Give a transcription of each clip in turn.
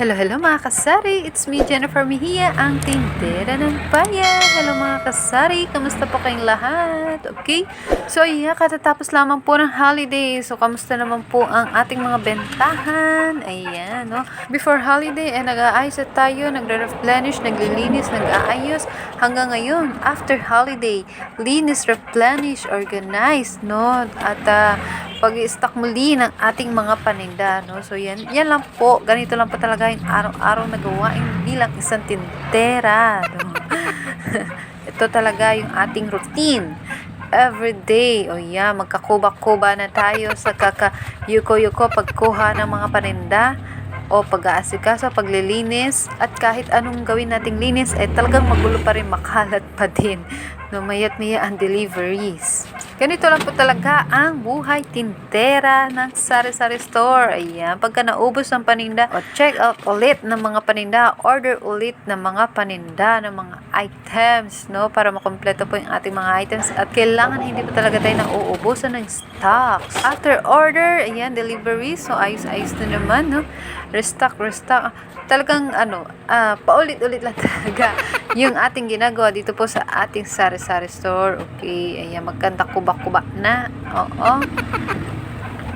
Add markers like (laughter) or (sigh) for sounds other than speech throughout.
Hello, hello mga kasari! It's me, Jennifer Mejia, ang tindera ng bayan. Hello mga kasari! Kamusta po kayong lahat? Okay? So, yeah, katatapos lamang po ng holiday. So, kamusta naman po ang ating mga bentahan? Ayan, no? Before holiday, eh, nag-aayos na tayo, nagre-replenish, naglilinis, nag-aayos. Hanggang ngayon, after holiday, linis, replenish, organize, no? At, ah, pag-i-stock muli ng ating mga paninda, no? So, yan, yan lang po. Ganito lang po talaga yung araw-araw na gawain bilang isang tindera? (laughs) Ito talaga yung ating routine. Every day, o yeah, magkakuba-kuba na tayo sa kaka-yuko-yuko pagkuha ng mga paninda o pag-aasikaso, paglilinis at kahit anong gawin nating linis eh talagang magulo pa rin makalat pa din no mayat maya ang deliveries ganito lang po talaga ang buhay tindera ng sari-sari store. Ayan pagka naubos ang paninda o check out ulit ng mga paninda order ulit ng mga paninda ng mga items no? Para makompleto po yung ating mga items. At kailangan hindi po talaga tayo nauubusan ng stocks. After order ayan delivery. So ayos-ayos na naman no? Restock restock. Talagang ano ah, paulit-ulit lang (laughs) talaga yung ating ginagawa dito po sa ating sari-sari store. Okay ayan magkanta kubak-kubak na. Oo.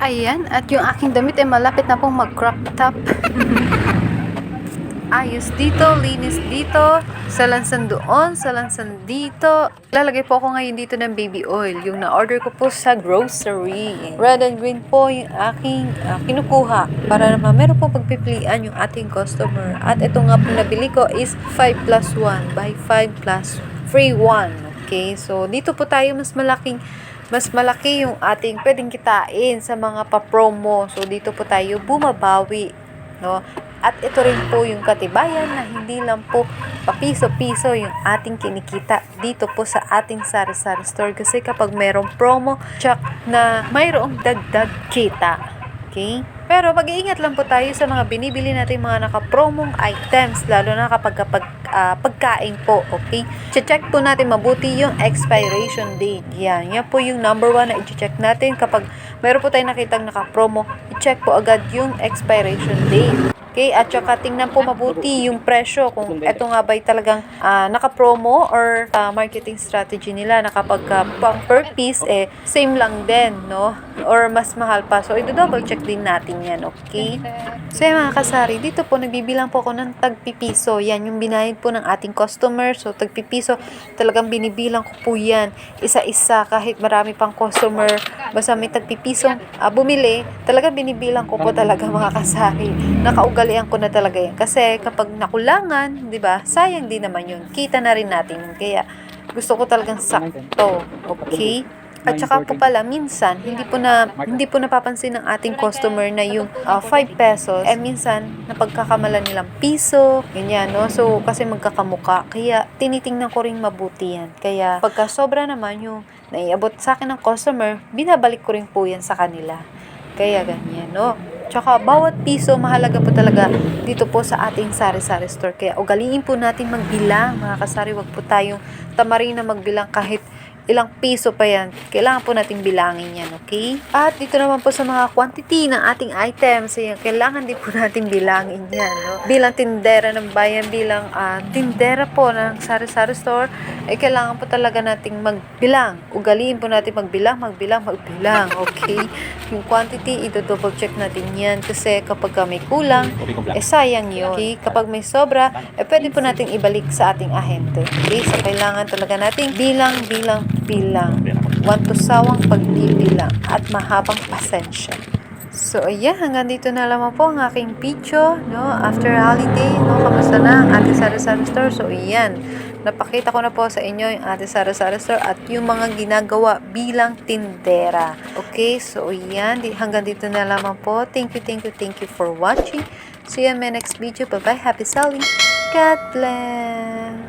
Ayan at yung aking damit ay malapit na pong mag crop top (laughs) ayos dito, linis dito, salansan doon, salansan dito. Lalagay po ako ngayon dito ng baby oil, yung na-order ko po sa grocery. Red and green po yung aking ah, kinukuha para naman meron po pagpipilian yung ating customer. At ito nga po nabili ko is 5 plus 1 by 5 plus free 1. Okay, so dito po tayo mas malaking mas malaki yung ating pwedeng kitain sa mga pa-promo. So dito po tayo bumabawi, no? At ito rin po yung katibayan na hindi lang po papiso-piso yung ating kinikita dito po sa ating sari-sari store. Kasi kapag merong promo, check na mayroong dagdag kita. Okay? Pero mag-iingat lang po tayo sa mga binibili natin mga naka-promong items, lalo na kapag kapag ah, pagkain po, okay? Check po natin mabuti yung expiration date. Yan, yan po yung number one na i-check natin kapag meron po tayong nakitang naka-promo, i-check po agad yung expiration date. Okay, at saka tingnan po mabuti yung presyo kung eto nga ba'y talagang ah, naka-promo or ah, marketing strategy nila na kapag ah, pang per piece eh same lang din, no? Or mas mahal pa. So, i-double check din natin yan, okay? So, yan mga kasari, dito po nagbibilang po ako ng tagpipiso. Yan yung binayad po ng ating customer. So, tagpipiso, talagang binibilang ko po yan isa-isa kahit marami pang customer. Basta may tagpipisong ah, bumili, talagang binibilang ko po talaga mga kasari. Nakaugalian ko na talaga yan. Kasi kapag nakulangan, di ba, sayang din naman yun. Kita na rin natin. Kaya gusto ko talagang sakto. Okay? At saka po pala, minsan, hindi po na hindi po napapansin ng ating customer na yung ah, 5 pesos, eh minsan, napagkakamalan nilang piso, ganyan, no? So, kasi magkakamuka. Kaya, tinitingnan ko rin mabuti yan. Kaya, pagka sobra naman yung naiabot sa akin ng customer, binabalik ko rin po yan sa kanila. Kaya ganyan, no? Tsaka bawat piso mahalaga po talaga dito po sa ating sari-sari store. Kaya ugaliin po natin magbilang, mga kasari. Wag po tayong tamarin na magbilang kahit ilang piso pa yan. Kailangan po natin bilangin yan, okay? At dito naman po sa mga quantity ng ating items, ayan, kailangan din po (laughs) natin bilangin yan, no? Bilang tindera ng bayan, bilang ah, tindera po ng sari-sari store, eh kailangan po talaga nating magbilang. Ugaliin po natin magbilang, magbilang, magbilang, okay? (laughs) Yung quantity, ito-double check natin yan kasi kapag ka may kulang, eh sayang yun. Okay? Kapag may sobra, eh pwede po nating ibalik sa ating ahente. Okay? So kailangan talaga nating bilang, bilang, bilang. One to sawang pagbibilang at mahabang pasensya. So, ayan, hanggang dito na lamang po ang aking video, no? After holiday, no? Kamusta na ang ating sari-sari store? So, ayan, napakita ko na po sa inyo yung ating sari-sari store at yung mga ginagawa bilang tindera. Okay, so, ayan, hanggang dito na lamang po. Thank you, thank you, thank you for watching. See you in my next video. Bye-bye. Happy selling. God bless.